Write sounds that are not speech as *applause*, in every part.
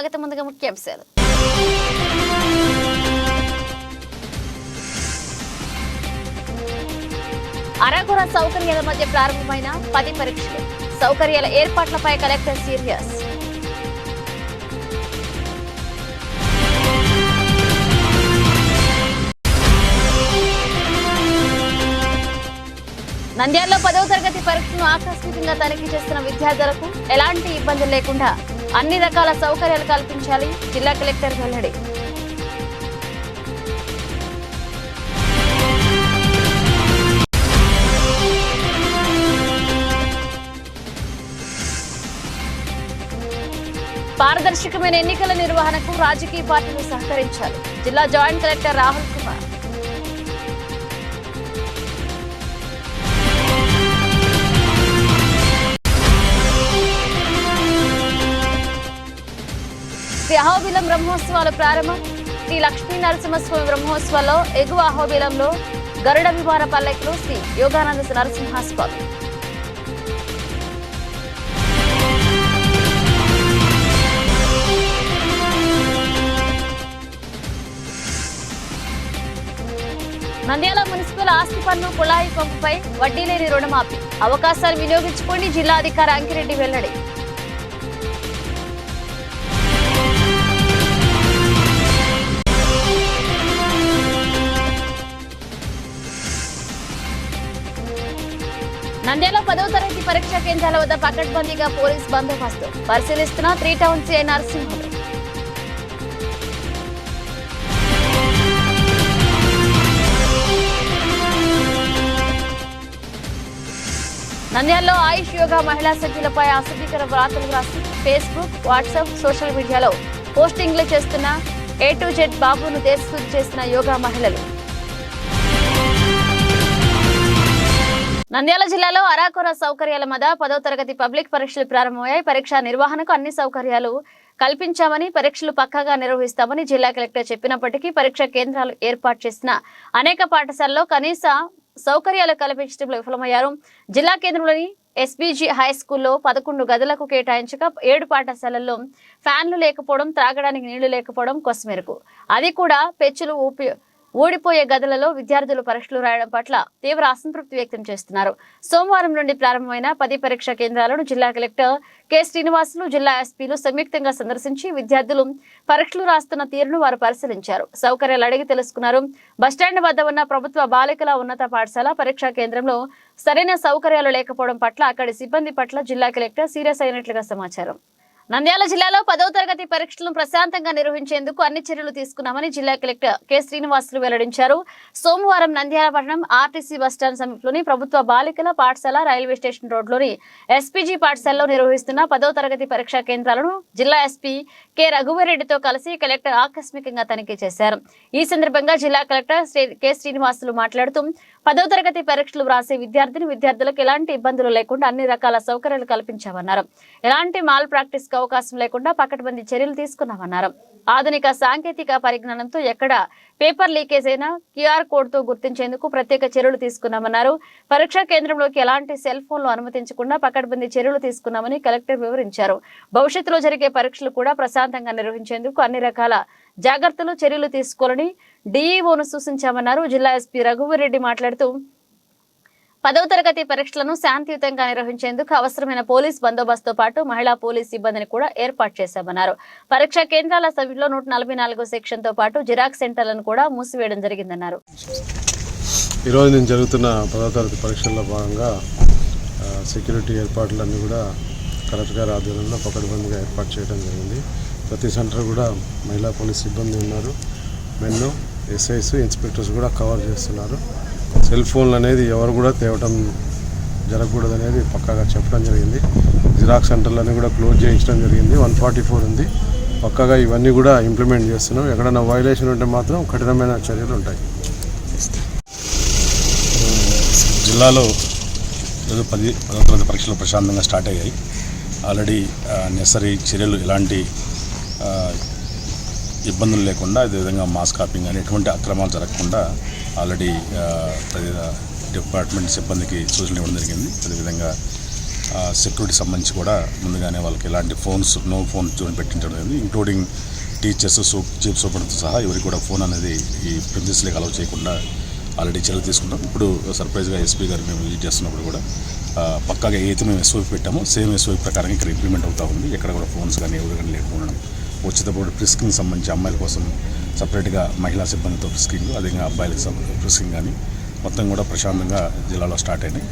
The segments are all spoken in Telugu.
స్వాగతం ముందుగా ముఖ్యాంశాలు అరకొర సౌకర్యాల మధ్య ప్రారంభమైన పది పరీక్షలు. సౌకర్యాల ఏర్పాట్లపై కలెక్టర్ సీరియస్. నంద్యాలలో పదవ తరగతి పరీక్షను ఆకస్మికంగా తనిఖీ చేస్తున్న విద్యార్థులకు ఎలాంటి ఇబ్బందులు లేకుండా అన్ని రకాల సౌకర్యాలు కల్పించాలి జిల్లా కలెక్టర్ వెల్లడి. పారదర్శకమైన ఎన్నికల నిర్వహణకు రాజకీయ పార్టీలు సహకరించాలి. జిల్లా జాయింట్ కలెక్టర్ రాహుల్ కుమార్. శ్రీ అహోబిలం బ్రహ్మోత్సవాల ప్రారంభం. శ్రీ లక్ష్మీ నరసింహస్వామి బ్రహ్మోత్సవాల్లో ఎగువ అహోబిలంలో గరుడ విమాన పల్లెకులు శ్రీ యోగానంద నరసింహస్వామి. నంద్యాల మున్సిపల్ ఆస్తి పన్ను కుళాయి పంపుపై వడ్డీ లేని రుణమాఫీ. అవకాశాలు వినియోగించుకోండి జిల్లాధికారి అంకిరెడ్డి వెల్లడి. నంద్యాల పదవ తరగతి పరీక్షా కేంద్రాల వద్ద పకడ్బందీగా పోలీస్ బందోబస్తు పరిశీలిస్తున్న త్రీ టౌన్ సిఐ నరసింహులు. నంద్యాలలో ఆయుష్ యోగా మహిళా సభ్యులపై అసభ్యకర వార్తలు రాసి ఫేస్బుక్ వాట్సాప్ సోషల్ మీడియాలో పోస్టింగ్లు చేస్తున్న ఏ టు జెడ్ బాబును దేశస్థుతి చేసిన యోగా మహిళలు. నంద్యాల జిల్లాలో అరాకొర సౌకర్యాల మధ్య పదో తరగతి పబ్లిక్ పరీక్షలు ప్రారంభమయ్యాయి. పరీక్షా నిర్వహణకు అన్ని సౌకర్యాలు కల్పించామని పరీక్షలు పక్కాగా నిర్వహిస్తామని జిల్లా కలెక్టర్ చెప్పినప్పటికీ పరీక్షా కేంద్రాలు ఏర్పాటు చేసిన అనేక పాఠశాలల్లో కనీస సౌకర్యాలు కల్పించడంలో విఫలమయ్యారు. జిల్లా కేంద్రంలోని ఎస్బీజీ హై స్కూల్లో పదకొండు గదులకు కేటాయించగా ఏడు పాఠశాలల్లో ఫ్యాన్లు లేకపోవడం త్రాగడానికి నీళ్ళు లేకపోవడం కొసమెరుకు. అది కూడా పెచ్చులు ఉపయోగ ఓడిపోయే గదులలో విద్యార్థులు పరీక్షలు రాయడం పట్ల తీవ్ర అసంతృప్తి వ్యక్తం చేస్తున్నారు. సోమవారం నుండి ప్రారంభమైన పది పరీక్షా కేంద్రాలను జిల్లా కలెక్టర్ కె. శ్రీనివాసులు జిల్లా ఎస్పీలు సంయుక్తంగా సందర్శించి విద్యార్థులు పరీక్షలు రాస్తున్న తీరును వారు పరిశీలించారు. సౌకర్యాలు అడిగి తెలుసుకున్నారు. బస్టాండ్ వద్ద ఉన్న ప్రభుత్వ బాలికల ఉన్నత పాఠశాల పరీక్షా కేంద్రంలో సరైన సౌకర్యాలు లేకపోవడం పట్ల అక్కడి సిబ్బంది పట్ల జిల్లా కలెక్టర్ సీరియస్ అయినట్లుగా సమాచారం. నంద్యాల జిల్లాలో పదవ తరగతి పరీక్షలను ప్రశాంతంగా నిర్వహించేందుకు అన్ని చర్యలు తీసుకున్నామని జిల్లా కలెక్టర్ కె శ్రీనివాసులు వెల్లడించారు. సోమవారం నంద్యాల పట్టణం ఆర్టీసీ బస్టాండ్ సమీపంలోని ప్రభుత్వ బాలికల పాఠశాల రైల్వే స్టేషన్ రోడ్లోని ఎస్పీజీ పాఠశాలలో నిర్వహిస్తున్న పదవ తరగతి పరీక్షా కేంద్రాలను జిల్లా ఎస్పీ కె రఘువరెడ్డితో కలిసి కలెక్టర్ ఆకస్మికంగా తనిఖీ చేశారు. ఈ సందర్భంగా జిల్లా కలెక్టర్ శ్రీ- కె శ్రీనివాసులు మాట్లాడుతూ పదవ తరగతి పరీక్షలు వ్రాసే విద్యార్థిని విద్యార్థులకు ఎలాంటి ఇబ్బందులు లేకుండా అన్ని రకాల సౌకర్యాలు కల్పించామన్నారు. ఎలాంటి మాల్ ప్రాక్టీస్కు అవకాశం లేకుండా పకడ్బందీ చర్యలు తీసుకున్నామన్నారు. ఆధునిక సాంకేతిక పరిజ్ఞానంతో ఎక్కడ పేపర్ లీకేజ్ అయినా క్యూఆర్ కోడ్తో గుర్తించేందుకు ప్రత్యేక చర్యలు తీసుకున్నామన్నారు. పరీక్షా కేంద్రంలోకి ఎలాంటి సెల్ ఫోన్లు అనుమతించకుండా పకడ్బందీ చర్యలు తీసుకున్నామని కలెక్టర్ వివరించారు. భవిష్యత్తులో జరిగే పరీక్షలు కూడా ప్రశాంతంగా నిర్వహించేందుకు అన్ని రకాల జాగ్రత్తలు చర్యలు తీసుకోవాలని డిఈఓను సూచించామన్నారు. జిల్లా ఎస్పీ రఘువీరెడ్డి మాట్లాడుతూ పదవ తరగతి పరీక్షలను శాంతియుతంగా నిర్వహించేందుకు అవసరమైన పోలీస్ బందోబస్తుతో పాటు మహిళా పోలీస్ సిబ్బందిని కూడా ఏర్పాటు చేశామన్నారు. పరీక్షా కేంద్రాల సమీపంలో నూట నలభై నాలుగో సెక్షన్తో పాటు జిరాక్స్ సెంటర్లను కూడా మూసివేయడం జరిగిందన్నారు. ఈరోజు నేను జరుగుతున్న పదో తరగతి పరీక్షల్లో భాగంగా సెక్యూరిటీ ఏర్పాట్లన్నీ కూడా కలెక్టర్ గారి ఆధ్వర్యంలో పకడ్బందీగా ఏర్పాటు చేయడం జరిగింది. ప్రతి సెంటర్ కూడా మహిళా పోలీస్ సిబ్బంది ఉన్నారు. మెన్ను ఎస్ఐస్ ఇన్స్పెక్టర్స్ కూడా కవర్ చేస్తున్నారు. సెల్ ఫోన్లు అనేది ఎవరు కూడా తేవటం జరగకూడదు అనేది పక్కాగా చెప్పడం జరిగింది. జిరాక్స్ సెంటర్లన్నీ కూడా క్లోజ్ చేయించడం జరిగింది. వన్ ఫార్టీ ఫోర్ ఉంది. పక్కాగా ఇవన్నీ కూడా ఇంప్లిమెంట్ చేస్తున్నాం. ఎక్కడైనా వైలేషన్ ఉంటే మాత్రం కఠినమైన చర్యలు ఉంటాయి. జిల్లాలో ఈరోజు పది పదవ తరగతి పరీక్షలు ప్రశాంతంగా స్టార్ట్ అయ్యాయి. ఆల్రెడీ నెసరీ చర్యలు ఎలాంటి ఇబ్బందులు లేకుండా అదేవిధంగా మాస్ కాపింగ్ కానీ ఎటువంటి అక్రమాలు జరగకుండా ఆల్రెడీ ప్రతి డిపార్ట్మెంట్ సిబ్బందికి సూచనలు ఇవ్వడం జరిగింది. అదేవిధంగా సెక్యూరిటీ సంబంధించి కూడా ముందుగానే వాళ్ళకి ఎలాంటి ఫోన్స్ నో ఫోన్ జోన్ పెట్టించడం జరిగింది. ఇంక్లూడింగ్ టీచర్స్ సూప్ చీఫ్ సూపర్తో సహా ఎవరికి కూడా ఫోన్ అనేది ఈ ప్రిన్సిస్లకి అలౌ చేయకుండా ఆల్రెడీ చర్యలు తీసుకున్నాం. ఇప్పుడు సర్ప్రైజ్గా ఎస్పీ గారు మేము విజిట్ చేస్తున్నప్పుడు కూడా పక్కాగా ఏదైతే మేము ఎస్ఓపి పెట్టామో సేమ్ ఎస్ఓపి ప్రకారం ఇక్కడ ఇంప్లిమెంట్ అవుతూ ఉంది. ఎక్కడ కూడా ఫోన్స్ కానీ ఎవరు కానీ లేకపోవడం ఉచిత బోర్డు సంబంధించి అమ్మాయిల కోసం సపరేట్గా మహిళా సిబ్బందితో ఫ్రిస్కింగ్ అదే అబ్బాయిలకు సం- ఫ్రిస్కింగ్ కానీ మొత్తం కూడా ప్రశాంతంగా జిల్లాలో స్టార్ట్ అయినాయి.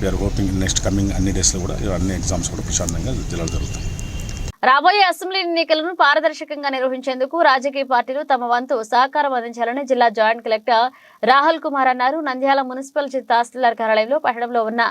వీఆర్ హోపింగ్ నెక్స్ట్ కమింగ్ అన్ని డేస్లో కూడా అన్ని ఎగ్జామ్స్ కూడా ప్రశాంతంగా జిల్లాలో జరుగుతాయి. రాబోయే అసెంబ్లీ ఎన్నికలను పారదర్శకంగా నిర్వహించేందుకు రాజకీయ పార్టీలు తమ వంతు సహకారం అందించాలని జిల్లా జాయింట్ కలెక్టర్ రాహుల్ కుమార్ అన్నారు. నంద్యాల మున్సిపల్ తహసీల్దార్ కార్యాలయంలో పట్టణంలో ఉన్న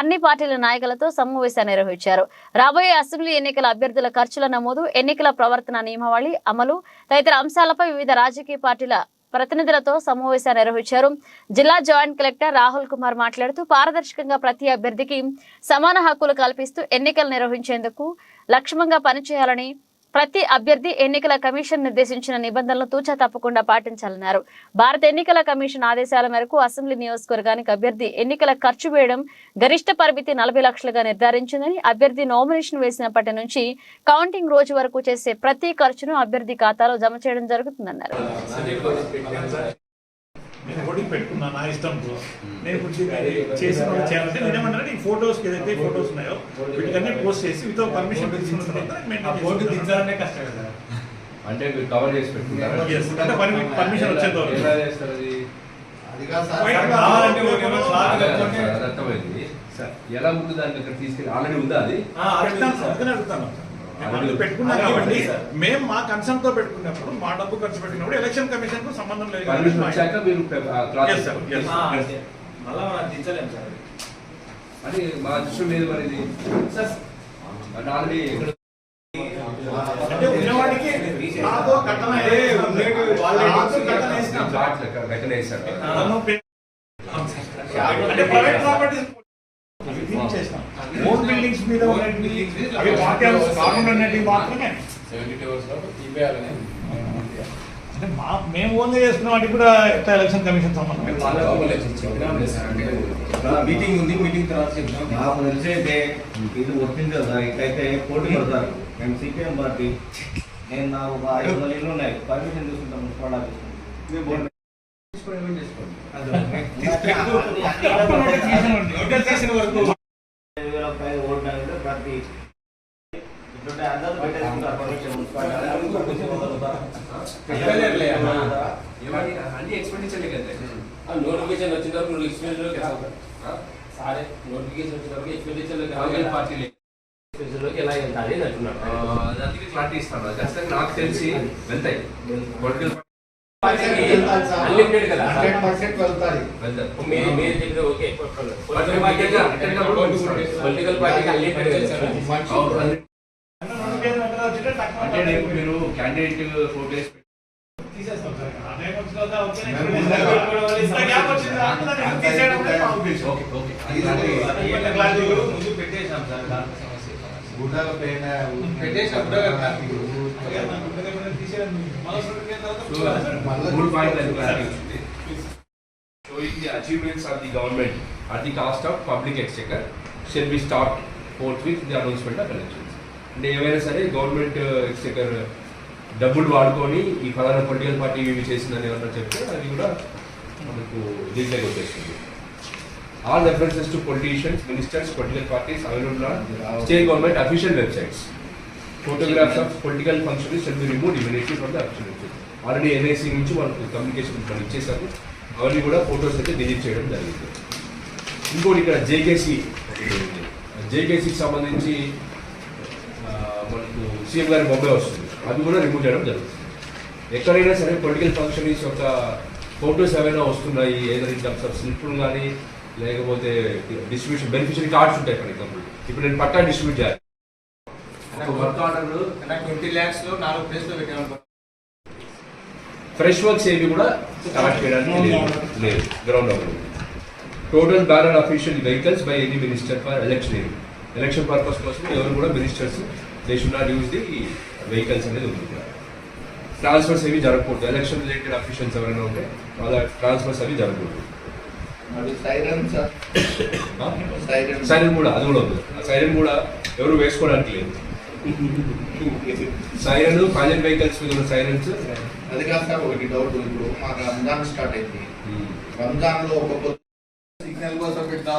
అన్ని పార్టీల నాయకులతో సమావేశాన్ని నిర్వహించారు. రాబోయే అసెంబ్లీ ఎన్నికల అభ్యర్థుల ఖర్చుల నమోదు ఎన్నికల ప్రవర్తన నియమావళి అమలు తదితర అంశాలపై వివిధ రాజకీయ పార్టీల ప్రతినిధులతో సమావేశాన్ని నిర్వహించారు. జిల్లా జాయింట్ కలెక్టర్ రాహుల్ కుమార్ మాట్లాడుతూ పారదర్శకంగా ప్రతి అభ్యర్థికి సమాన హక్కులు కల్పిస్తూ ఎన్నికలు నిర్వహించేందుకు లక్ష్యంగా పనిచేయాలని ప్రతి అభ్యర్థి ఎన్నికల కమిషన్ నిర్దేశించిన నిబంధనలు తూచా తప్పకుండా పాటించాలన్నారు. భారత ఎన్నికల కమిషన్ ఆదేశాల మేరకు అసెంబ్లీ నియోజకవర్గానికి అభ్యర్థి ఎన్నికల ఖర్చు వేయడం గరిష్ట పరిమితి నలభై లక్షలుగా నిర్ధారించిందని అభ్యర్థి నామినేషన్ వేసినప్పటి నుంచి కౌంటింగ్ రోజు వరకు చేసే ప్రతి ఖర్చును అభ్యర్థి ఖాతాలో జమ చేయడం జరుగుతుందన్నారు. నేను ఓటింగ్ పెట్టుకున్నా నా ఇష్టంతో నేను ఇప్పుడు చేసిన చేయాలంటే నేనేమన్నా ఈ ఫోటోస్ ఏదైతే ఫోటోస్ ఉన్నాయో వీటికన్నీ పోస్ట్ చేసి వితౌట్ పర్మిషన్ తీసుకున్న తర్వాత కష్టం కదా. అంటే మీరు కవర్ చేసి పెట్టుకుంటారా? Yes, అంటే పర్మి- permission వచ్చేంత. ఎలా ముందు దాన్ని ఇక్కడ తీసుకెళ్ళి ఆల్రెడీ ఉందా అది? అడుగుతాను. పెట్టుకున్నాం. మేము మా కన్సర్న్తో పెట్టుకున్నప్పుడు మా డబ్బు ఖర్చు పెట్టినప్పుడు ఎలక్షన్ కమిషన్కు సంబంధం లేదు పర్మిషన్ మా- దృష్టి లేదు మరి ఆల్రెడీ అంటే ఉన్నవాడికి కట్టన పే- అంటే ప్రైవేట్ ప్రాపర్టీస్ బిల్డింగ్స్ మీద ఉన్నటువంటి అవి హౌస్ కాకుండా ఉన్నవి మాత్రమే. అంటే మా మేము ఓన్గా చేసుకున్న వాటికి కూడా ఎలక్షన్ కమిషన్ సంబంధం. మీటింగ్ ఉంది మీటింగ్ తర్వాత చెప్తాం. నాకు తెలిసి అయితే ఇది వర్కింగ్ కదా ఇట్లయితే పోటీ పడతారు. మేము సిపిఎం పార్టీ. నేను నాకు ఒక ఐదు వందల ఇల్లు ఉన్నాయి. పర్మిషన్ తీసుకుంటాం మున్సిపల్ ఆఫీస్ నుంచి. *laughs* అప్పుడు నోటీస్ తీసినండి. నోటీస్ తీసిన వరకు ఐదు వేల పైన ఓట్లు అంటే ప్రతి ఇట్లుంటే అందరూ పెట్టేసుకుంటారు పర్మిషన్ మున్సిపల్ అన్ని ఎక్స్పెండిచర్లే కదా నోటిఫికేషన్ వచ్చిన తర్వాత నువ్వు ఎక్స్పీరియన్స్ సారే నోటిఫికేషన్ వచ్చిన తర్వాత ఎక్స్పీరియన్స్ కాంగ్రెస్ పార్టీలే లోకి ఎలా వెళ్తాలి అని అంటున్నాడు. అందుకే క్లారిటీ ఇస్తాను. అది ఖచ్చితంగా నాకు తెలిసి వెళ్తాయి. పొలిటికల్ అన్లిమిటెడ్ కదా. వెళ్తాయి మీరు మీరు చెప్పిన ఓకే పొలిటికల్ పార్టీకి పొలిటికల్ పార్టీకి అన్లిమిటెడ్ వెళ్తారు అవును అన్ని- నోటిఫికేషన్ ఎక్కడ వచ్చింటే టక్కున అంటే రేపు మీరు క్యాండిడేట్ ఫోటో ముందు పెట్టేశాం సార్ దాంట్లో సమస్య అదే నాకు ముందుగా ఏమైనా తీసేయడం మళ్ళీ నోటిఫికేషన్ తర్వాత మూడు పాయింట్లు క్లారిటీ వచ్చింది showing the achievements of the government at the cost of public exchequer shall be stopped forthwith the announcement of elections. అంటే ఏమైనా సరే గవర్నమెంట్ ఎక్స్చెకర్ డబ్బులు వాడుకొని ఈ ఫలానా పొలిటికల్ పార్టీ ఇవి చేసిందని ఏమన్నా చెప్తే అది కూడా మనకు దీంట్లోకి వచ్చేస్తుంది. All references to politicians ministers political parties available on state government official websites photographs of political function shall be remove immediately from the official website already NIC నుంచి మనకు కమ్యూనికేషన్ మనం ఇచ్చేసారు అవన్నీ కూడా ఫొటోస్ అయితే డిలీట్ చేయడం జరిగింది. ఇంకోటి ఇక్కడ జేకేసీ జేకేసీకి సంబంధించి మనకు సీఎం గారి బొమ్మే వస్తుంది. అది కూడా రిమూవ్ చేయడం జరుగుతుంది. ఎక్కడైనా సరే పొలిటికల్ ఫంక్షన్స్ యొక్క ఫొటోస్ ఏమైనా వస్తున్నాయి ఏదైనా ఇన్ టర్మ్స్ ఆఫ్ స్లిప్లు కానీ లేకపోతే డిస్ట్రిబ్యూషన్ బెనిఫిషియరీ కార్డ్స్ ఉంటాయి ఫర్ ఎగ్జాంపుల్ ఇప్పుడు నేను పట్టా డిస్ట్రిబ్యూట్ చేయాలి. వర్క్ ఆర్డర్ ట్వంటీ ల్యాక్స్లో నాలుగు ప్లేస్లో పెట్టాను. ఫ్రెష్ వర్క్స్ ఏవి కూడా స్టార్ట్ చేయడానికి లేదు. లేదు. Ground level total banner official vehicles by any minister for election election purpose కోసం ఎవరు కూడా ministers they should not use the vehicles అనేది ఉంది ట్రాన్స్ఫర్స్ ఏవి జరగకూడదు. ఎలక్షన్ రిలేటెడ్ అఫీషియల్స్ ఎవరైనా ఉంటే వాళ్ళ ట్రాన్స్ఫర్స్ అవి జరగకూడదు. సైరన్ సార్ సైరన్ సైరన్ కూడా అది కూడా ఉంది సైరన్ కూడా ఎవరు వేసుకోవడానికి లేదు. సైరన్ ప్రైవేట్ వెహికల్స్ మీద ఉన్న సైరన్స్ అది కాదు సార్ ఒకటి డౌట్ ఇప్పుడు మాకు రంజాన్ స్టార్ట్ అయింది. రంజాన్లో ఒక్కొక్క సిగ్నల్ కోసం పెట్టా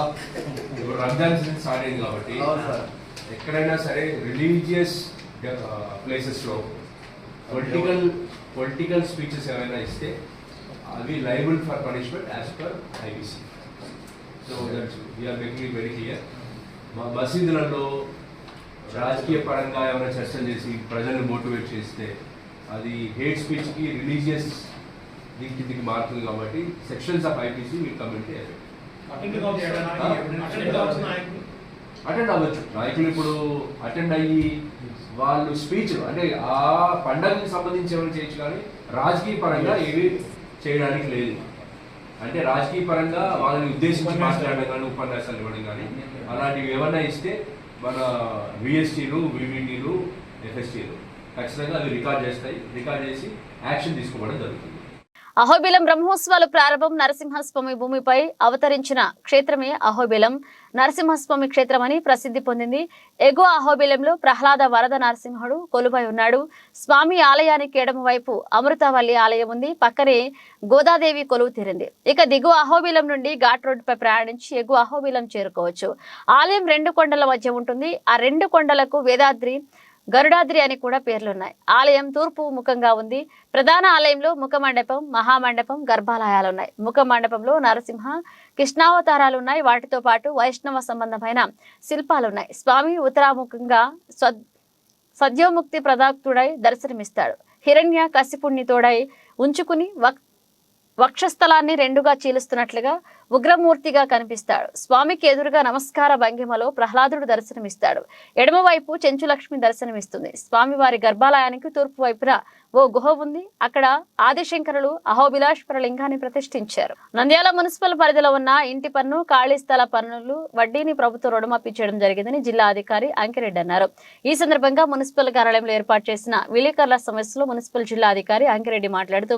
ఇప్పుడు రంజాన్ స్టార్ట్ అయింది కాబట్టి ఎక్కడైనా సరే రిలీజియస్ ప్లేసెస్లో పొలిటికల్ పొలిటికల్ స్పీచెస్ ఏమైనా ఇస్తే అవి liable for punishment as per IBC so that's we're making very clear మా మసీదులలో రాజకీయ పరంగా ఏమైనా చర్చలు చేసి ప్రజల్ని మోటివేట్ చేస్తే అది హేట్ స్పీచ్కి రిలీజియస్ దీనికి దీనికి మారుతుంది కాబట్టి sections of IPC will come in effect attend కావచ్చు అటెండ్ కావచ్చు నాయకులు అటెండ్ అవ్వచ్చు. నాయకులు ఇప్పుడు అటెండ్ అయ్యి వాళ్ళు స్పీచ్ అంటే ఆ పండగకి సంబంధించి ఏమైనా చేయొచ్చు కానీ రాజకీయ పరంగా ఏవి చేయడానికి లేదు. అంటే రాజకీయ పరంగా వాళ్ళని ఉద్దేశించి మాట్లాడడం కానీ ఉపన్యాసాలు ఇవ్వడం కానీ అలాంటివి ఏమన్నా ఇస్తే మన విఎస్టీలు వివిటీలు ఎఫ్ఎస్టీలు ఖచ్చితంగా అవి రికార్డ్ చేస్తాయి. రికార్డ్ చేసి యాక్షన్ తీసుకోవడం జరుగుతుంది. అహోబిలం బ్రహ్మోత్సవాలు ప్రారంభం నరసింహస్వామి భూమిపై అవతరించిన క్షేత్రమే అహోబిలం. నరసింహస్వామి క్షేత్రమని ప్రసిద్ధి పొందింది. ఎగువ అహోబిలంలో ప్రహ్లాద వరద నరసింహుడు కొలువై ఉన్నాడు. స్వామి ఆలయానికి ఎడమ వైపు అమృతవల్లి ఆలయం ఉంది. పక్కనే గోదాదేవి కొలువు తీరింది. ఇక దిగువ అహోబిలం నుండి ఘాట్ రోడ్డుపై ప్రయాణించి ఎగువ అహోబిలం చేరుకోవచ్చు. ఆలయం రెండు కొండల మధ్య ఉంటుంది. ఆ రెండు కొండలకు వేదాద్రి గరుడాద్రి అని కూడా పేర్లున్నాయి. ఆలయం తూర్పు ముఖంగా ఉంది. ప్రధాన ఆలయంలో ముఖ మండపం మహామండపం గర్భాలయాలున్నాయి. ముఖ మండపంలో నరసింహ కృష్ణావతారాలు ఉన్నాయి వాటితో పాటు వైష్ణవ సంబంధమైన శిల్పాలున్నాయి. స్వామి ఉత్తరాముఖంగా సద్యోముక్తి ప్రదాక్తుడై దర్శనమిస్తాడు. హిరణ్య కసిపుణ్ణి తోడై ఉంచుకుని వక్ వక్షస్థలాన్ని రెండుగా చీలుస్తున్నట్లుగా ఉగ్రమూర్తిగా కనిపిస్తాడు. స్వామికి ఎదురుగా నమస్కార భంగిమలో ప్రహ్లాదుడు దర్శనమిస్తాడు. ఎడమవైపు చెంచులక్ష్మి దర్శనమిస్తుంది. స్వామివారి గర్భాలయానికి తూర్పు వైపున ఓ గుహ ఉంది. అక్కడ ఆదిశంకరులు అహోబిలాష్పర లింగాన్ని ప్రతిష్ఠించారు. నంద్యాల మున్సిపల్ పరిధిలో ఉన్న ఇంటి పన్ను ఖాళీ స్థల పన్నులు వడ్డీని ప్రభుత్వం రుణమాఫీ చేయడం జరిగిందని జిల్లా అధికారి అంకిరెడ్డి అన్నారు. ఈ సందర్భంగా మున్సిపల్ కార్యాలయంలో ఏర్పాటు చేసిన విలేకరుల సమస్యలో మున్సిపల్ జిల్లా అధికారి అంకిరెడ్డి మాట్లాడుతూ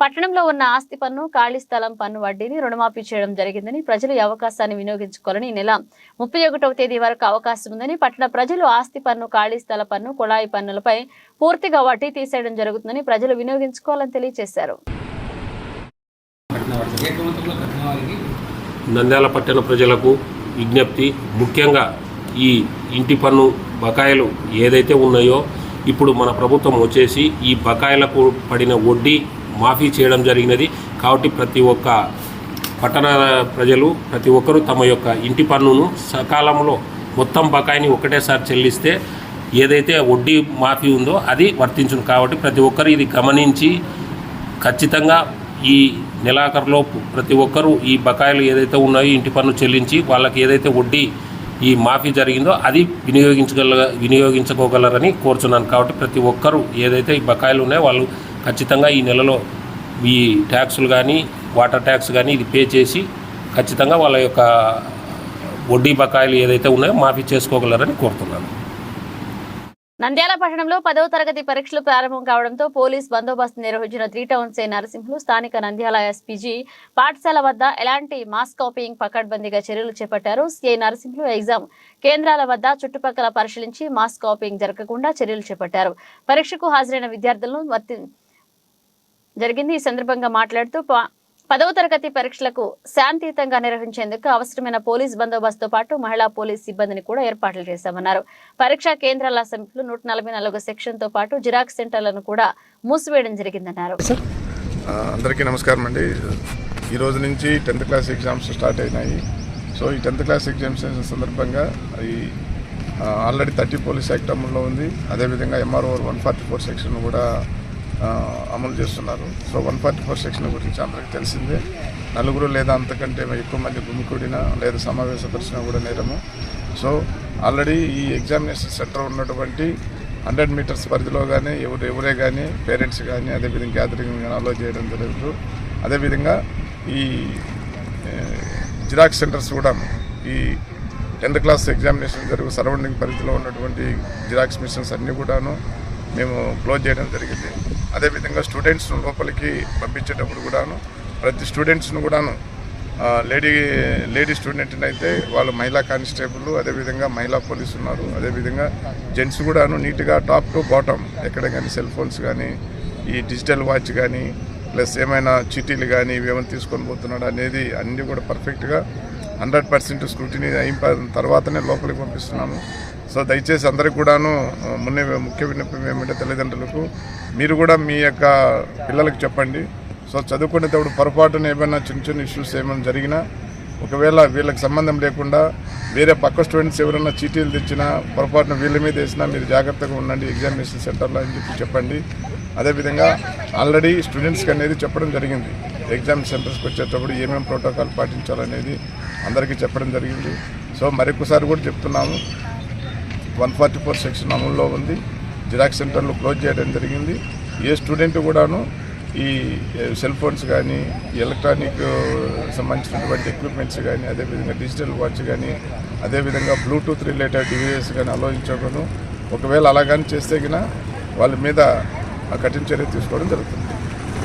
పట్టణంలో ఉన్న ఆస్తి పన్ను ఖాళీ స్థలం పన్ను వడ్డీని రుణమాఫీ చేయడం జరిగిందని ప్రజలు ఈ అవకాశాన్ని వినియోగించుకోవాలని ఈ నెల ముప్పై ఒకటవ తేదీ వరకు అవకాశం ఉందని పట్టణ ప్రజలు ఆస్తి పన్ను ఖాళీ స్థల పన్ను కుళాయి పన్నులపై పూర్తిగా వడ్డీ తీసేయడం జరుగుతుందని ప్రజలు వినియోగించుకోవాలని తెలియజేశారు. నంద్యాల పట్టణ ప్రజలకు విజ్ఞప్తి ముఖ్యంగా ఈ ఇంటి పన్ను బకాయిలు ఏదైతే ఉన్నాయో ఇప్పుడు మన ప్రభుత్వం వచ్చేసి ఈ బకాయిలకు పడిన వడ్డీ మాఫీ చేయడం జరిగినది. కాబట్టి ప్రతి ఒక్క పట్టణ ప్రజలు ప్రతి ఒక్కరూ తమ యొక్క ఇంటి పన్నును సకాలంలో మొత్తం బకాయిని ఒకటేసారి చెల్లిస్తే ఏదైతే వడ్డీ మాఫీ ఉందో అది వర్తించును. కాబట్టి ప్రతి ఒక్కరు ఇది గమనించి ఖచ్చితంగా ఈ నెలాఖరులోపు ప్రతి ఒక్కరూ ఈ బకాయిలు ఏదైతే ఉన్నాయో ఇంటి పన్ను చెల్లించి వాళ్ళకి ఏదైతే వడ్డీ ఈ మాఫీ జరిగిందో అది వినియోగించగల వినియోగించుకోగలరని కోరుచున్నాను. కాబట్టి ప్రతి ఒక్కరూ ఏదైతే ఈ బకాయిలు ఉన్నాయో వాళ్ళు ఖచ్చితంగా ఈ నెలలో ఈ ట్యాక్సులు కానీ వాటర్ ట్యాక్స్ కానీ ఇది పే చేసి ఖచ్చితంగా వాళ్ళ యొక్క వడ్డీ బకాయిలు ఏదైతే ఉన్నాయో మాఫీ చేసుకోగలరని కోరుతున్నాను. నంద్యాల పట్టణంలో పదవ తరగతి పరీక్షలు ప్రారంభం కావడంతో పోలీస్ బందోబస్తు నిర్వహించిన త్రీ టౌన్ సే నరసింహులు స్థానిక నంద్యాల ఎస్పీజీ పాఠశాల వద్ద ఎలాంటి మాస్ కాపీయింగ్ పకడ్బందీగా చర్యలు చేపట్టారు? సిఐ నరసింహులు ఎగ్జామ్ కేంద్రాల వద్ద చుట్టుపక్కల పరిశీలించి మాస్ కాపీయింగ్ జరగకుండా చర్యలు చేపట్టారు. పరీక్షకు హాజరైన విద్యార్థులను జరిగింది ఈ సందర్భంగా మాట్లాడుతూ పదవ తరగతి పరీక్షలకు శాంతియుతంగా నిర్వహించేందుకు అవసరమైన పోలీస్ బందోబస్తుతో పాటు మహిళా పోలీస్ సిబ్బందిని కూడా ఏర్పాట్లు చేశామన్నారు. పరీక్షా కేంద్రాల సమీపంలో నూట నలభై నాలుగు సెక్షన్తో పాటు జిరాక్స్ సెంటర్లను కూడా మూసివేయడం జరిగిందన్నారు. అందరికీ నమస్కారం అండి. ఈ రోజు నుంచి టెన్త్ క్లాస్ ఎగ్జామ్స్ స్టార్ట్ అయినాయి. సో ఈ టెన్త్ క్లాస్ ఎగ్జామ్స్ సందర్భంగా ఈ ఆ, ఆల్రెడీ థర్టీ పోలీస్ యాక్ట్ అమల్లో ఉంది. అదేవిధంగా MRO one forty four section కూడా అమలు చేస్తున్నారు. So one forty four section గురించి అందరికీ తెలిసిందే. నలుగురు లేదా అంతకంటే ఎక్కువ మంది గుమికూడిన లేదా సమావేశపరిచినా కూడా నేరము. సో ఆల్రెడీ ఈ ఎగ్జామినేషన్ సెంటర్ ఉన్నటువంటి హండ్రెడ్ మీటర్స్ పరిధిలో కానీ ఎవరు ఎవరే కానీ పేరెంట్స్ కానీ అదేవిధంగా గ్యాదరింగ్ కానీ అలో చేయడం జరగదు అదేవిధంగా ఈ జిరాక్స్ సెంటర్స్ కూడా ఈ టెన్త్ క్లాస్ ఎగ్జామినేషన్ జరుగు సరౌండింగ్ పరిధిలో ఉన్నటువంటి జిరాక్స్ మిషన్స్ అన్నీ కూడాను మేము క్లోజ్ చేయడం జరిగింది. అదేవిధంగా స్టూడెంట్స్ లోపలికి పంపించేటప్పుడు కూడాను ప్రతి స్టూడెంట్స్ను కూడాను లేడీ లేడీ స్టూడెంట్ని అయితే వాళ్ళు మహిళా కానిస్టేబుల్ అదేవిధంగా మహిళా పోలీసు ఉన్నారు అదేవిధంగా జెంట్స్ కూడాను నీట్గా టాప్ టు బాటమ్ ఎక్కడ కానీ సెల్ ఫోన్స్ కానీ ఈ డిజిటల్ వాచ్ కానీ ప్లస్ ఏమైనా చీటీలు కానీ ఇవి ఏమైనా తీసుకొని పోతున్నాడు అనేది అన్నీ కూడా పర్ఫెక్ట్గా హండ్రెడ్ పర్సెంట్ స్క్రూటినీ అయిన తర్వాతనే లోపలికి పంపిస్తున్నాము. సో దయచేసి అందరికి కూడాను మొన్న మున్నే ముఖ్య విన్నపం ఏమంటే తల్లిదండ్రులకు మీరు కూడా మీ యొక్క పిల్లలకు చెప్పండి. సో చదువుకునేటప్పుడు పొరపాటున ఏమైనా చిన్న చిన్న ఇష్యూస్ ఏమైనా జరిగినా ఒకవేళ వీళ్ళకి సంబంధం లేకుండా వేరే పక్క స్టూడెంట్స్ ఎవరైనా చీటీలు తెచ్చినా పొరపాటున వీళ్ళ మీద వేసినా మీరు జాగ్రత్తగా ఉండండి ఎగ్జామినేషన్ సెంటర్లో అని చెప్పి చెప్పండి. అదేవిధంగా ఆల్రెడీ స్టూడెంట్స్కి అనేది చెప్పడం జరిగింది. ఎగ్జామ్ సెంటర్స్కి వచ్చేటప్పుడు ఏమేమి ప్రోటోకాల్ పాటించాలనేది అందరికీ చెప్పడం జరిగింది. సో మరొకసారి కూడా చెప్తున్నాము. వన్ ఫార్టీ ఫోర్ సెక్షన్ అమల్లో ఉంది. జిరాక్స్ సెంటర్లు క్లోజ్ చేయడం జరిగింది. ఏ స్టూడెంట్ కూడాను ఈ సెల్ ఫోన్స్ కానీ ఎలక్ట్రానిక్ సంబంధించినటువంటి ఎక్విప్మెంట్స్ కానీ అదేవిధంగా డిజిటల్ వాచ్ కానీ అదేవిధంగా బ్లూటూత్ రిలేటెడ్ డివైజెస్ కానీ ఆలోచించకూడదు ఒకవేళ అలా కానీ చేస్తే గిన వాళ్ళ మీద కఠిన చర్య తీసుకోవడం జరుగుతుంది.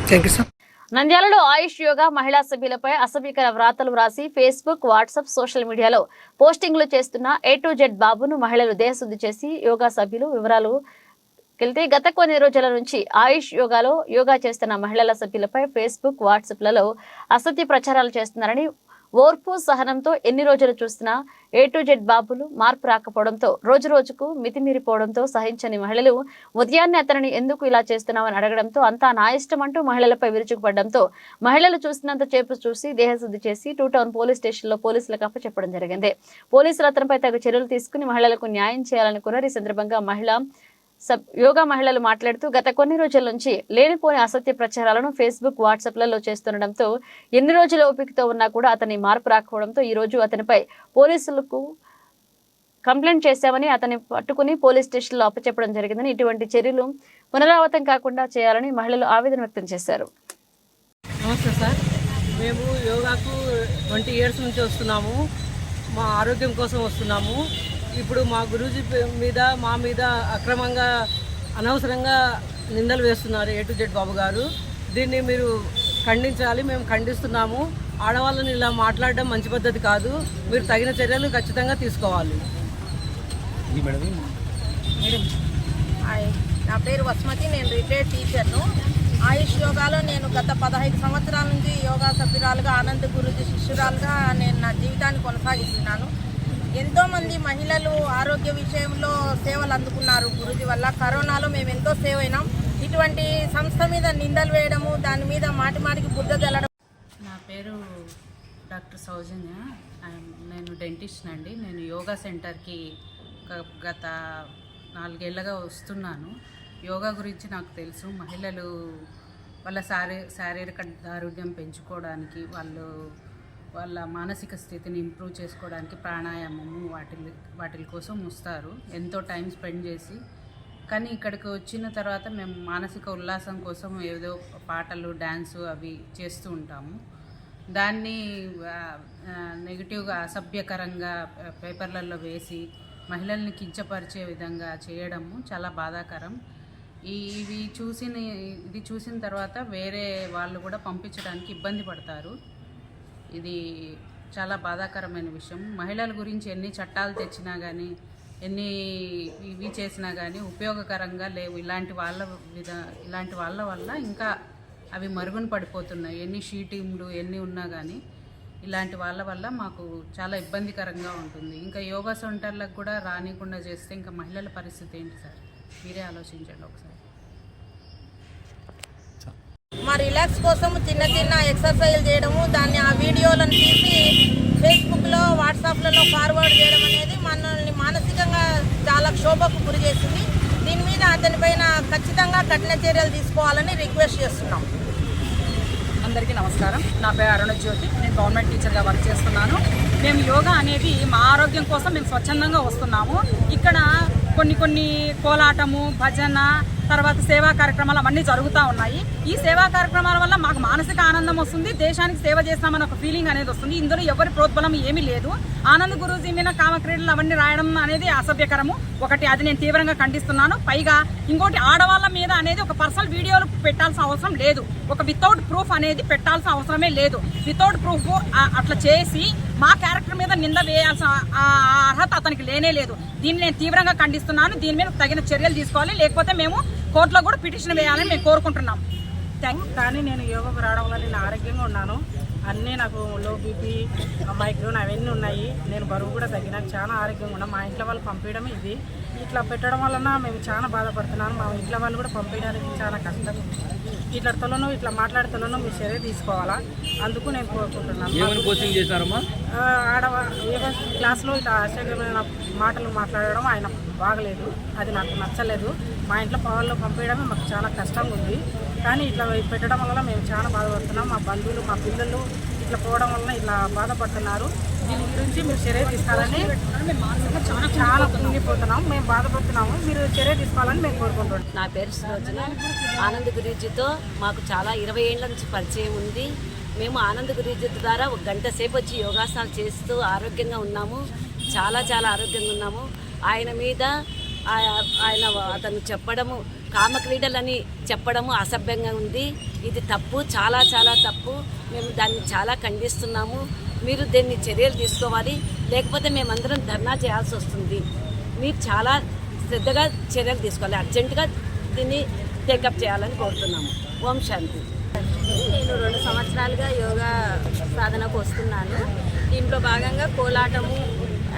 Thank you sir. నంద్యాలలో ఆయుష్ యోగా మహిళా సభ్యులపై అసభ్యకర వ్రాతలు వ్రాసి ఫేస్బుక్ వాట్సాప్ సోషల్ మీడియాలో పోస్టింగ్లు చేస్తున్న ఏ టు జెడ్ బాబును మహిళలు దేహశుద్ధి చేసి యోగా సభ్యులు వివరాలు వెళ్తే గత కొన్ని రోజుల నుంచి ఆయుష్ యోగాలో యోగా చేస్తున్న మహిళల సభ్యులపై ఫేస్బుక్ వాట్సాప్లలో అసత్య ప్రచారాలు చేస్తున్నారని ఓర్పు సహనంతో ఎన్ని రోజులు చూసినా ఏ టు జెడ్ బాబులు మార్పు రాకపోవడంతో రోజు రోజుకు మితిమీరిపోవడంతో సహించని మహిళలు ఉదయాన్నే అతనిని ఎందుకు ఇలా చేస్తున్నామని అడగడంతో అంతా నా ఇష్టం అంటూ మహిళలపై విరుచుకుపడడంతో మహిళలు చూసినంత చేపు చూసి దేహశుద్ధి చేసి టూ టౌన్ పోలీస్ స్టేషన్లో పోలీసులకు అప్పచెప్పడం జరిగింది. పోలీసులు అతనిపై తగు చర్యలు తీసుకుని మహిళలకు న్యాయం చేయాలనుకున్నారు. ఈ సందర్భంగా మహిళ సబ్ యోగా మహిళలు మాట్లాడుతూ గత కొన్ని రోజుల నుంచి లేనిపోని అసత్య ప్రచారాలను ఫేస్బుక్ వాట్సాప్లలో చేస్తుండడంతో ఎన్ని రోజుల ఓపికతో ఉన్నా కూడా అతని మార్పు రాకపోవడంతో ఈరోజు అతనిపై పోలీసులకు కంప్లైంట్ చేశామని అతన్ని పట్టుకుని పోలీస్ స్టేషన్లో అప్పచెప్పడం జరిగిందని ఇటువంటి చర్యలు పునరావృతం కాకుండా చేయాలని మహిళలు ఆవేదన వ్యక్తం చేశారు. నమస్తే సార్. మేము యోగాకు ట్వంటీ ఇయర్స్ నుంచి వస్తున్నాము. మా ఆరోగ్యం కోసం వస్తున్నాము. ఇప్పుడు మా గురూజీ మీద మా మీద అక్రమంగా అనవసరంగా నిందలు వేస్తున్నారు ఏ టు జెడ్ బాబు గారు. దీన్ని మీరు ఖండించాలి మేము ఖండిస్తున్నాము. ఆడవాళ్ళని ఇలా మాట్లాడడం మంచి పద్ధతి కాదు. మీరు తగిన చర్యలు ఖచ్చితంగా తీసుకోవాలి. హాయ్. నా పేరు వస్మతి నేను రిటైర్డ్ టీచర్ను. ఆయుష్ యోగాలో నేను గత పదహైదు సంవత్సరాల నుంచి యోగా సభ్యురాలుగా ఆనంద్ గురుజీ శిష్యురాలుగా నేను నా జీవితాన్ని కొనసాగిస్తున్నాను. ఎంతోమంది మహిళలు ఆరోగ్య విషయంలో సేవలు అందుకున్నారు గురుజీ వల్ల. కరోనాలో మేము ఎంతో సేవ్ అయినాం. ఇటువంటి సంస్థ మీద నిందలు వేయడము దాని మీద మాటి మాటికి బుద్ధ జల్లడం. నా పేరు డాక్టర్ సౌజన్య. నేను డెంటిస్ట్ అండి. నేను యోగా సెంటర్కి గత నాలుగేళ్ళగా వస్తున్నాను. యోగా గురించి నాకు తెలుసు. మహిళలు వాళ్ళ శారీ శారీరక దారుఢ్యం పెంచుకోవడానికి వాళ్ళు వాళ్ళ మానసిక స్థితిని ఇంప్రూవ్ చేసుకోవడానికి ప్రాణాయామము వాటి వాటి కోసం వస్తారు. ఎంతో టైం స్పెండ్ చేసి. కానీ ఇక్కడికి వచ్చిన తర్వాత మేము మానసిక ఉల్లాసం కోసం ఏదో పాటలు డ్యాన్సు అవి చేస్తూ ఉంటాము. దాన్ని నెగిటివ్గా అసభ్యకరంగా పేపర్లలో వేసి మహిళల్ని కించపరిచే విధంగా చేయడము చాలా బాధాకరం. ఈ ఇవి చూసిన ఇది చూసిన తర్వాత వేరే వాళ్ళు కూడా పంపించడానికి ఇబ్బంది పడతారు. ఇది చాలా బాధాకరమైన విషయం. మహిళల గురించి ఎన్ని చట్టాలు తెచ్చినా కానీ ఎన్ని ఇవి చేసినా కానీ ఉపయోగకరంగా లేవు. ఇలాంటి వాళ్ళ విధ ఇలాంటి వాళ్ళ వల్ల ఇంకా అవి మరుగున పడిపోతున్నాయి. ఎన్ని షీటింగ్లు ఎన్ని ఉన్నా కానీ ఇలాంటి వాళ్ళ వల్ల మాకు చాలా ఇబ్బందికరంగా ఉంటుంది. ఇంకా యోగా సెంటర్లకు కూడా రానికుండా చేస్తే ఇంకా మహిళల పరిస్థితి ఏంటి సార్? మీరే ఆలోచించండి ఒకసారి. మా రిలాక్స్ కోసం చిన్న చిన్న ఎక్సర్సైజ్ చేయడము దాన్ని ఆ వీడియోలను తీసి ఫేస్బుక్లో వాట్సాప్లలో ఫార్వర్డ్ చేయడం అనేది మనల్ని మానసికంగా చాలా క్షోభకు గురి చేసింది. దీని మీద అతనిపైన ఖచ్చితంగా కఠిన చర్యలు తీసుకోవాలని రిక్వెస్ట్ చేస్తున్నాం. అందరికీ నమస్కారం. నా పేరు అరుణ జ్యోతి. నేను గవర్నమెంట్ టీచర్గా వర్క్ చేస్తున్నాను. మేము యోగా అనేది మా ఆరోగ్యం కోసం మేము స్వచ్ఛందంగా వస్తున్నాము. ఇక్కడ కొన్ని కొన్ని కోలాటము భజన తర్వాత సేవా కార్యక్రమాలు అవన్నీ జరుగుతూ ఉన్నాయి. ఈ సేవా కార్యక్రమాల వల్ల మాకు మానసిక ఆనందం వస్తుంది దేశానికి సేవ చేస్తామని ఒక ఫీలింగ్ అనేది వస్తుంది. ఇందులో ఎవరి ప్రోద్బలం ఏమీ లేదు. ఆనంద్ గురూజీ మీద కామక్రీడలు అవన్నీ రాయడం అనేది అసభ్యకరము. ఒకటి అది నేను తీవ్రంగా ఖండిస్తున్నాను. పైగా ఇంకోటి ఆడవాళ్ళ మీద అనేది ఒక పర్సనల్ వీడియోలు పెట్టాల్సిన అవసరం లేదు. ఒక వితౌట్ ప్రూఫ్ అనేది పెట్టాల్సిన అవసరమే లేదు. వితౌట్ ప్రూఫ్ అట్లా చేసి మా క్యారెక్టర్ మీద నింద వేయాల్సిన అర్హత అతనికి లేనే లేదు. దీన్ని నేను తీవ్రంగా ఖండిస్తున్నాను. దీని మీద తగిన చర్యలు తీసుకోవాలి. లేకపోతే మేము కోర్టులో కూడా పిటిషన్ వేయాలని మేము కోరుకుంటున్నాం. కానీ నేను యోగాకు రావడం వల్ల నేను ఆరోగ్యంగా ఉన్నాను. అన్నీ నాకు లో బీపీ మైగ్రేన్ అవన్నీ ఉన్నాయి. నేను బరువు కూడా తగ్గిన చాలా ఆరోగ్యంగా ఉన్నాను మా ఇంట్లో వాళ్ళు పంపించడం ఇది. ఇట్లా పెట్టడం వలన మేము చాలా బాధపడుతున్నాను. మా ఇంట్లో వాళ్ళు కూడా పంపించడానికి చాలా కష్టం. ఇట్లా తొలను ఇట్లా మాట్లాడుతున్నాను మీ చర్య తీసుకోవాలా? అందుకు నేను కోరుకుంటున్నాను. కోచింగ్ చేశారమ్మా? ఆ, ఆడవ ఏదో క్లాస్లో ఇట్లా అసభ్యమైన మాటలు మాట్లాడడం ఆయన బాగలేదు. అది నాకు నచ్చలేదు. మా ఇంట్లో పవర్లో పంపించడమే మాకు చాలా కష్టంగా ఉంది. కానీ ఇట్లా పెట్టడం వల్ల మేము చాలా బాధపడుతున్నాం. మా బంధువులు మా పిల్లలు ఇట్లా పోవడం వలన ఇట్లా బాధపడుతున్నారు. దీని గురించి మీరు చర్య తీసుకోవాలని చాలా చాలా కుంగిపోతున్నాం. మేము బాధపడుతున్నాము. మీరు చర్య తీసుకోవాలని మేము కోరుకుంటున్నాం. నా పేరు సురోజన. ఆనంద్ గురూజీతో మాకు చాలా ఇరవై ఏళ్ళ నుంచి పరిచయం ఉంది. మేము ఆనంద్ గురూజీ ద్వారా ఒక గంట సేపు వచ్చి యోగాసనాలు చేస్తూ ఆరోగ్యంగా ఉన్నాము. చాలా చాలా ఆరోగ్యంగా ఉన్నాము. ఆయన మీద ఆయన అతను చెప్పడము కామక్రీడలని చెప్పడము అసభ్యంగా ఉంది. ఇది తప్పు చాలా చాలా తప్పు. మేము దాన్ని చాలా ఖండిస్తున్నాము. మీరు దీన్ని చర్యలు తీసుకోవాలి. లేకపోతే మేమందరం ధర్నా చేయాల్సి వస్తుంది. మీరు చాలా శ్రద్ధగా చర్యలు తీసుకోవాలి. అర్జెంటుగా దీన్ని టేకప్ చేయాలని కోరుతున్నాము. ఓం శాంతి. నేను రెండు సంవత్సరాలుగా యోగా సాధనకు వస్తున్నాను. దీంట్లో భాగంగా కోలాటము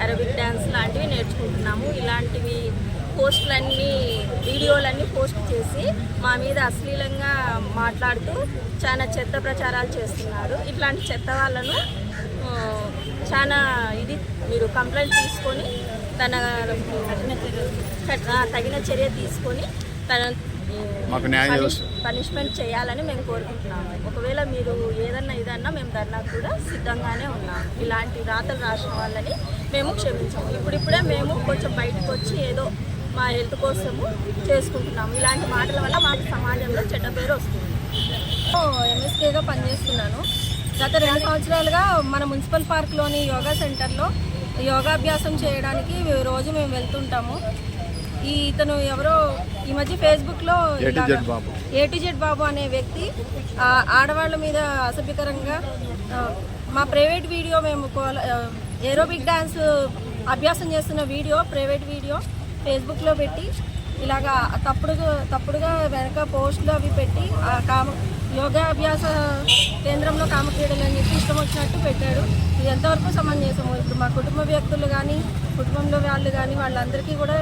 అరబిక్ డ్యాన్స్ లాంటివి నేర్చుకుంటున్నాము. ఇలాంటివి పోస్టులన్నీ వీడియోలన్నీ పోస్ట్ చేసి మా మీద అశ్లీలంగా మాట్లాడుతూ చాలా చెత్త ప్రచారాలు చేస్తున్నారు. ఇట్లాంటి చెత్త వాళ్ళను చాలా ఇది మీరు కంప్లైంట్ తీసుకొని తన తగిన చర్య తీసుకొని తన మాకు న్యాయం పనిష్- పనిష్మెంట్ చేయాలని మేము కోరుకుంటున్నాము. ఒకవేళ మీరు ఏదన్నా ఇదన్నా మేము ధర్నా కూడా సిద్ధంగానే ఉన్నాము. ఇలాంటి రాతలు రాసిన వాళ్ళని మేము క్షమించాము. ఇప్పుడిప్పుడే మేము కొంచెం బయటకు వచ్చి ఏదో మా హెల్త్ కోసము చేసుకుంటున్నాము. ఇలాంటి మాటల వల్ల మాకు సమాజంలో చెడ్డ పేరు వస్తుంది. ఎంఎస్కేగా పనిచేస్తున్నాను. గత రెండు సంవత్సరాలుగా మన మున్సిపల్ పార్క్లోని యోగా సెంటర్లో యోగాభ్యాసం చేయడానికి రోజు మేము వెళ్తుంటాము. ఈ ఇతను ఎవరో ఈ మధ్య ఫేస్బుక్లో Z Babu. A to Z Babu అనే వ్యక్తి ఆ, ఆడవాళ్ళ మీద అసభ్యకరంగా మా ప్రైవేట్ వీడియో మేము ఏరోబిక్ డ్యాన్స్ అభ్యాసం చేస్తున్న వీడియో ప్రైవేట్ వీడియో. ఫేస్బుక్లో పెట్టి ఇలాగా తప్పుడుగా తప్పుడుగా వెనక పోస్టులు అవి పెట్టి ఆ కామ యోగా అభ్యాస కేంద్రంలో కామక్రీడలు అని చెప్పి ఇష్టం వచ్చినట్టు పెట్టాడు. ఇది ఎంతవరకు సమంజసము ఇప్పుడు మా కుటుంబ వ్యక్తులు కానీ కుటుంబంలో వాళ్ళు కానీ వాళ్ళందరికీ కూడా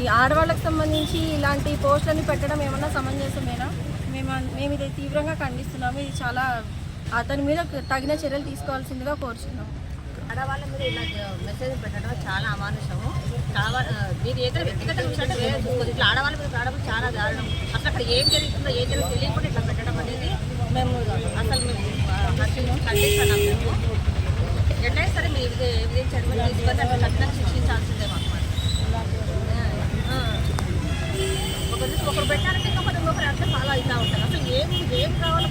ఈ ఆడవాళ్ళకి సంబంధించి ఇలాంటి పోస్టులని పెట్టడం ఏమన్నా సమంజసమేనా? మేము మేము ఇది తీవ్రంగా ఖండిస్తున్నాము. ఇది చాలా అతని మీద తగిన చర్యలు తీసుకోవాల్సిందిగా కోరుచున్నాం ఆడవాళ్ళ మీద ఇలా మెసేజ్ పెట్టడం చాలా అమానుషము. కావాలి మీరు ఏదైనా వ్యక్తిగత విషయాలు లేదు ఇట్లా ఆడవాళ్ళు మీరు ఆడవాళ్ళు చాలా దారుణం. అసలు అక్కడ ఏం జరుగుతుందో ఏం జరుగుతుందో తెలియకుండా ఇట్లా పెట్టడం అనేది మేము అసలు మేము ఖండిస్తున్నాం మేము. ఎట్లయినా సరే మీరు ఇది విధించండి మీరు తీసుకొని అట్లా కఠినంగా శిక్షించాల్సిందే మాకు ఒకరి ఒకరు పెట్టాలంటే ఇంకొకరు ఇంకొకరు అట్లా ఫాలో ఉంటారు. అసలు ఏం ఏం కావాలో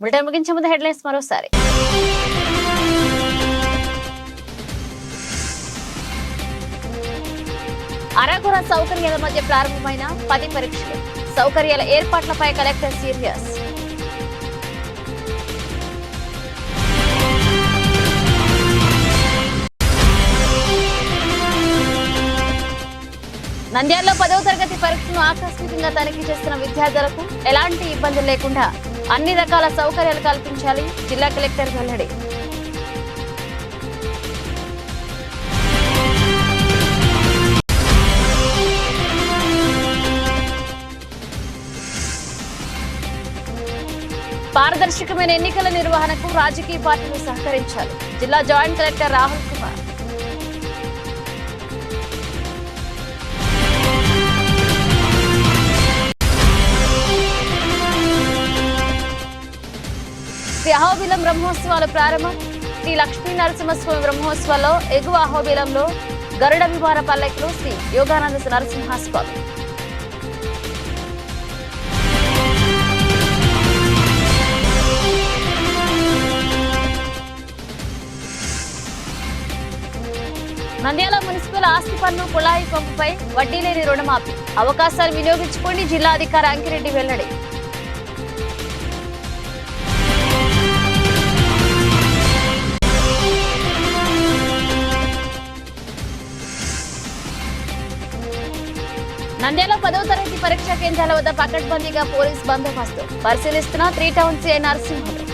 బులెటిన్ ముగించే ముందు హెడ్లైన్స్ మరోసారి. అరకొర సౌకర్యాల మధ్య ప్రారంభమైన పది పరీక్షలు. సౌకర్యాల ఏర్పాట్లపై కలెక్టర్ సీరియస్. నంద్యాలలో పదవ తరగతి పరీక్షను ఆకస్మికంగా తనిఖీ చేస్తున్న విద్యార్థులకు ఎలాంటి ఇబ్బందులు లేకుండా అన్ని రకాల సౌకర్యాలు కల్పించాలి జిల్లా కలెక్టర్ వెల్లడి. పారదర్శకమైన ఎన్నికల నిర్వహణకు రాజకీయ పార్టీలు సహకరించాలి. జిల్లా జాయింట్ కలెక్టర్ రాహుల్ కుమార్. శ్రీ అహోబిలం బ్రహ్మోత్సవాల ప్రారంభం. శ్రీ లక్ష్మీ నరసింహస్వామి బ్రహ్మోత్సవాల్లో ఎగువ అహోబిలంలో గరుడ విమాన పల్లెకులు శ్రీ యోగానంద నరసింహస్వామి. నంద్యాల మున్సిపల్ ఆస్తి పన్ను కుళాయి పంపుపై వడ్డీ లేని రుణమాఫీ. అవకాశాలు వినియోగించుకోండి జిల్లాధికారి అంకిరెడ్డి వెల్లడి. నంద్యాల పదవ తరగతి పరీక్షా కేంద్రాల వద్ద పకడ్బందీగా పోలీస్ బందోబస్తు. పరిశీలిస్తున్న త్రీ టౌన్ సిఐ నరసింహుడు.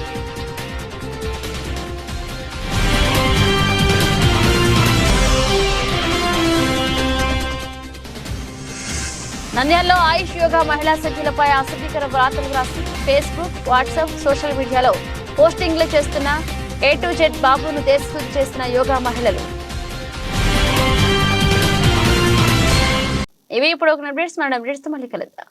నంద్యాలలో ఆయుష్ యోగా మహిళా సభ్యులపై అసభ్యకర వార్తలు రాసి ఫేస్బుక్ వాట్సాప్ సోషల్ మీడియాలో పోస్టింగ్లు చేస్తున్న ఏ టు జెడ్ బాబును దేశస్థుతి చేసిన యోగా మహిళలు. ఇవి ఇప్పుడు ఒక అప్డేట్స్ మన అప్డేట్స్తో మళ్ళీ కలుద్దాం.